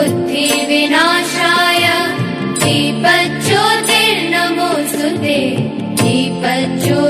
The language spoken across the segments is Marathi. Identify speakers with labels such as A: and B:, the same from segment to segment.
A: बुद्धिविनाशाय दीपज्योतिर्नमोऽस्तु ते। दीपज्योतिर्नमोऽस्तु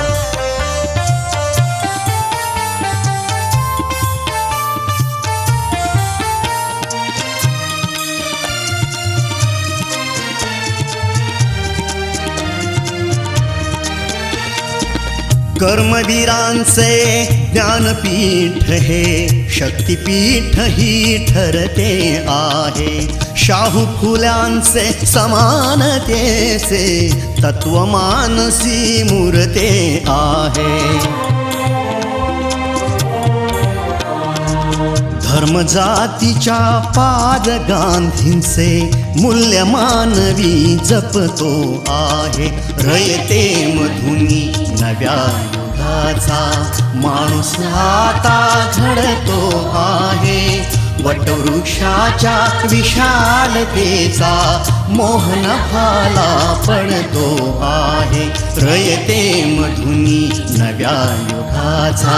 B: कर्मवीरांचे ज्ञानपीठ हे शक्तीपीठ ही ठरते आहे. शाहू फुल्यांचे समानतेचे तत्वमानसी मूर्ते आहे. धर्म जातीच्या पाद गांधींचे मूल्य मानवी जपतो आहे. रयते मधुनी नव्या युगाचा माणूस आता घडतो आहे. वटवृक्षाच्या विशालतेचा मोहन फाला पडतो आहे. रयते मधुनी नव्या युगाचा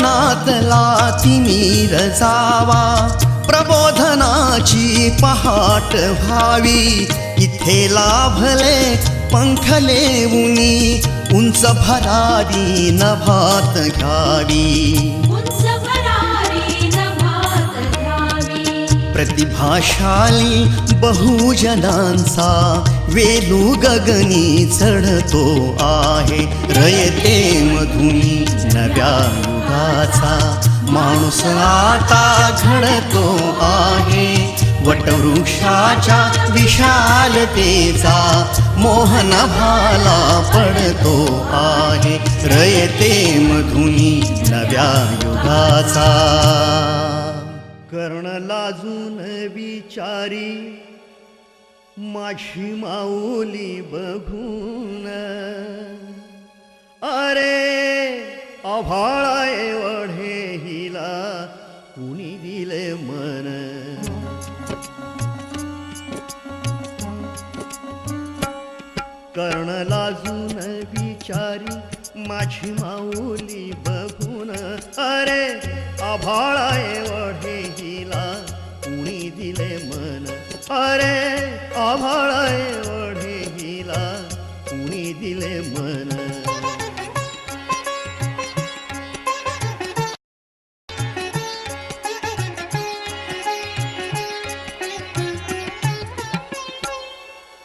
B: जीवनातला तिमीर जावा. प्रबोधनाची पहाट व्हावी. इथे लाभले पंखले उनी उंच भरारी नभात घ्यावी. प्रतिभाशाली बहुजनांचा वेलू गगनी चढतो आहे. रयते मधुनी नव्या युगाचा. माणूस आता घडतो आहे. वटवृक्षाच्या विशालतेचा मोहन भाला पडतो आहे. रयते मधुनी नव्या युगाचा. कर्ण लाजून विचारी माझी माऊली बघून. अरे अभाळा एवढे हिला कुणी दिले मन? कर्ण लाजून विचारी माझी माऊली बघून. अरे आभाळा एवढे दिले मन. अरे आभाळा ओढे हिला कुणी दिले मन?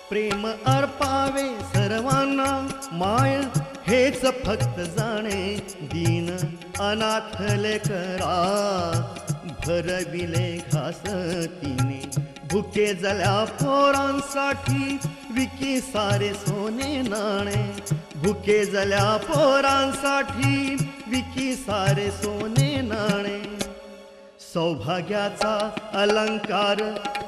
B: प्रेम अर्पावे सर्वांना माय हेच फक्त जाणे दीन अनाथ लेकरा. भरविले घास तिने भुके जल्या पोरांसाठी विकी सारे सोने नाणे. भुके जल्या पोरांसाठी विकी सारे सोने नाणे. सौभाग्याचा अलंकार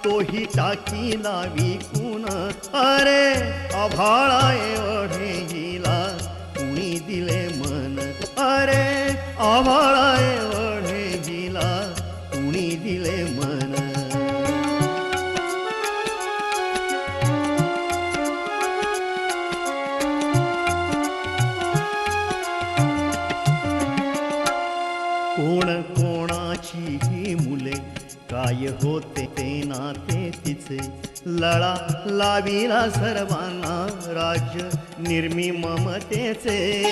B: तोही टाकी लावी कुण? अरे आभाळा एवढे हिला. कुणी दिले मन? अरे आभाळा एवढे गेले मन. कोण कोणाची ही मुले काय होते ते नाते तिचे. लळा लाविला सर्वांना राज्य निर्मी ममतेचे.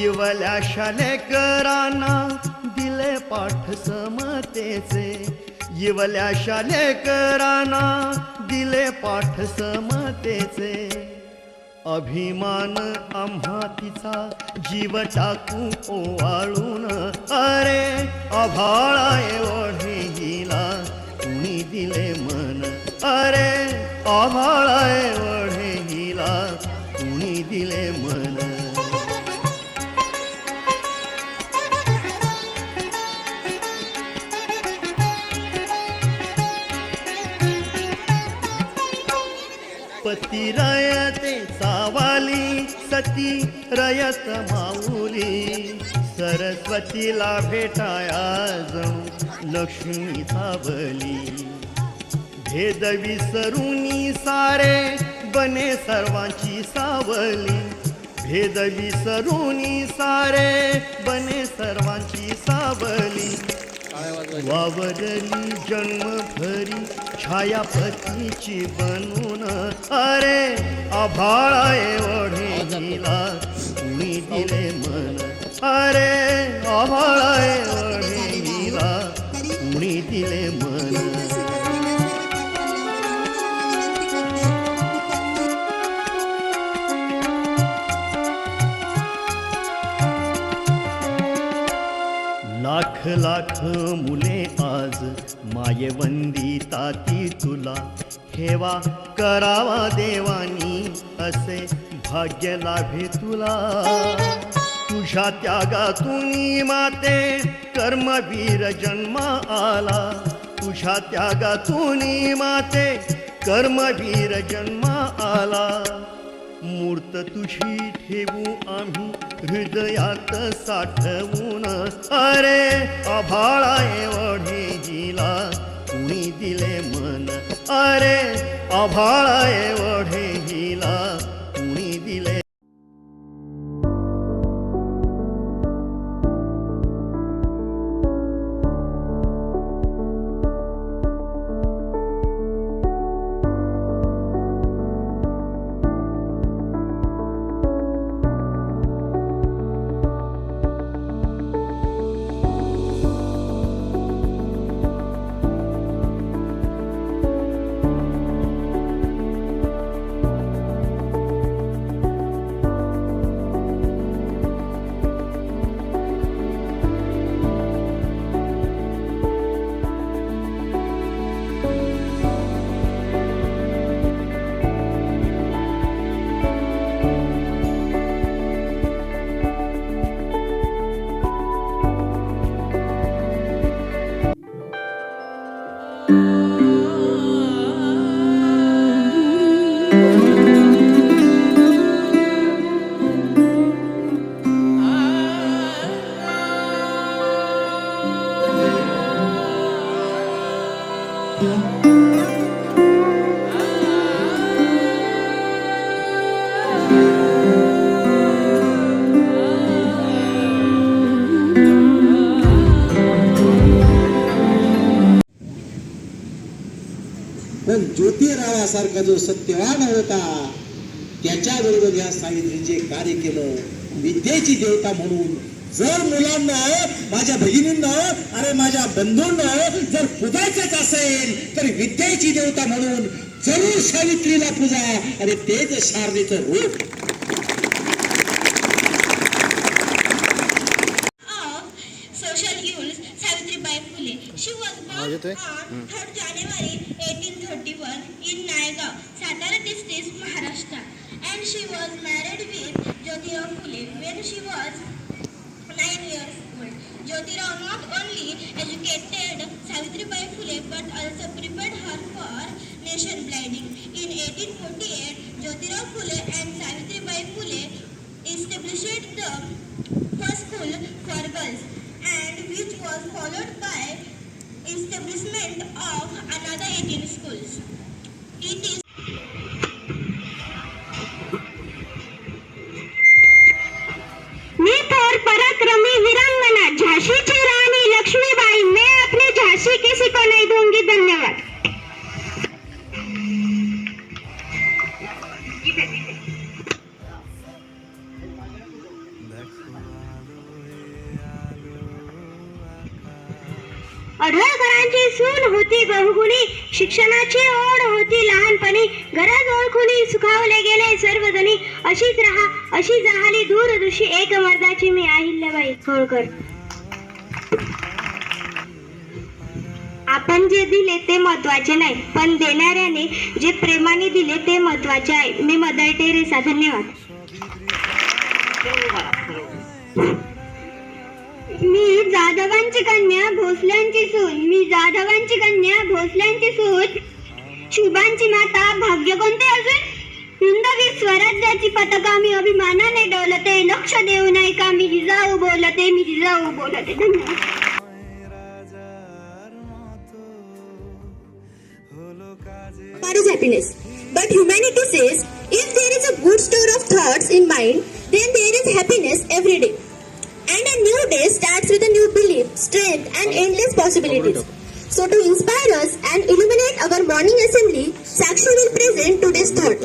B: इवल्या शालेकरांना पाठ समतेचे. इवल्या शालेकरांना दिले पाठ समतेचे. अभिमान आम्हा तिचा जीव टाकू ओवाळून. अरे अभाळा एवढे हिला. कुणी दिले मन? अरे अभाळाय एवढे रयत माऊली सरस्वतीला भेटाया जणू लक्ष्मी सावली. भेद विसरुनी सारे बने सर्वांची सावली. भेद विसरुनी सारे बने सर्वांची सावली. वावरली जन्मभरी छाया छायापतीची बनून अरे आभाळाय दिला हिला कुणी दिले मन अरे आभाळाय ओढे हिला कुणी दिले लाख लाख मुले आज मायवंदी ताती तुला. ठेवा करावा देवानी असे भाग्य लाभे तुला. तुझ्या त्यागातून माते कर्मवीर जन्मा आला. तुझ्या त्यागातून माते कर्मवीर जन्मा आला. मूर्त तुझी ठेवू आम्ही हृदयात साठवून. अरे आभाळा एवढे जिला कुणी दिले मन. अरे आभाळाय
C: सारखा जो सत्यवान होता त्याच्याबरोबर या सावित्रीचे कार्य केलं विद्येची देवता म्हणून. जर मुलांना माझ्या भगिनींना अरे माझ्या बंधूंना जर पुजायचंच असेल तर विद्येची देवता म्हणून जरूर सावित्रीला पूजा. अरे तेच शारदेच रूप.
D: सावित्रीबाई फुले शिवण थर्ड जानेवारी 1941 in Nagpur, Satara district, Maharashtra. And she was married with Jyotirao Phule when she was 9 years old. Jyotirao not only educated Savitribai Phule but also prepared her for nation building. In 1848, Jyotirao Phule and Savitribai Phule established the first school for girls and which was followed by establishment of another 18 schools. It is अढळकरांची सून होती बहुगुणी शिक्षणाची ओढ होती लहानपणी. गरज ओळखुनी सुखावले गेले सर्वजणी. अशीच राहा अशी जाहली दूरदृशी एक मर्दाची मी अहिल्याबाई होळकर. आपण जे दिले ते महत्त्वाचे नाही पण देणाऱ्याने जे प्रेमाने दिले ते महत्त्वाचे आहे. मी मदर टेरेसा धन्यवाद. भोसल्यांची सून मी जाधवांची कन्या भोसल्यांची सून शुभांची माता भाग्य कोणते अजून हिंदवी स्वराज्याची पताका मी अभिमानाने डोलते लक्ष देऊ नाही का मी जिजाऊ बोलते मी जिजाऊ बोलते धन्यवाद
E: What is happiness? But humanity says if there is a good store of thoughts in mind, then there is happiness every day. And a new day starts with a new belief, strength, and endless possibilities. So, to inspire us and illuminate our morning assembly, Sakshi will present today's thought.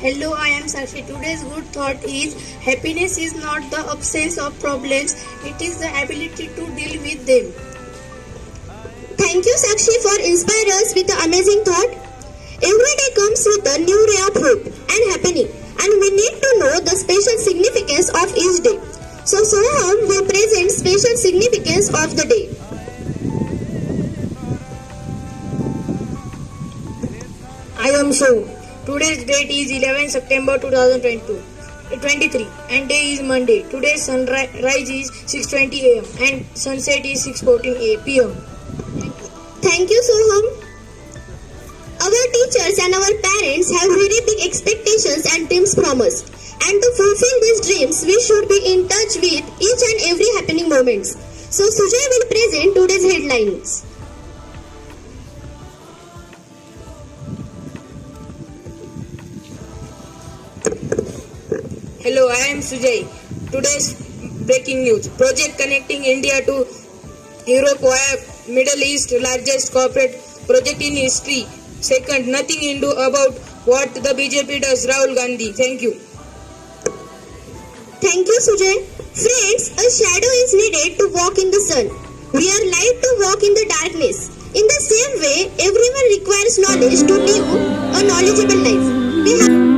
F: Hello, I am Sakshi. Today's good thought is happiness is not the absence of problems, it is the ability to deal with them.
E: Thank you, Sakshi, for inspiring us with the amazing thought. Every day comes with a new ray of hope and happening, and we need to know the special significance of each day. So, Soham will present special significance of the day.
F: I am Show. Today's date is 11 September 2022. 23 and day is Monday. Today's sunrise is 6:20 a.m. and sunset is 6:14 p.m.
E: Thank you, Soham. Our teachers and our parents have very big expectations and dreams from us. And to fulfill these dreams, we should be in touch with each and every happening moments. So Sujay will present today's headlines.
F: Hello, I am Sujay. Today's breaking news. Project connecting India to Europe via Middle East largest corporate project in history. Second, nothing Hindu about what the BJP does. Rahul Gandhi. Thank you.
E: Thank you, Sujay. Friends, a shadow is needed to walk in the sun. We are light to walk in the darkness. In the same way, everyone requires knowledge to live a knowledgeable life.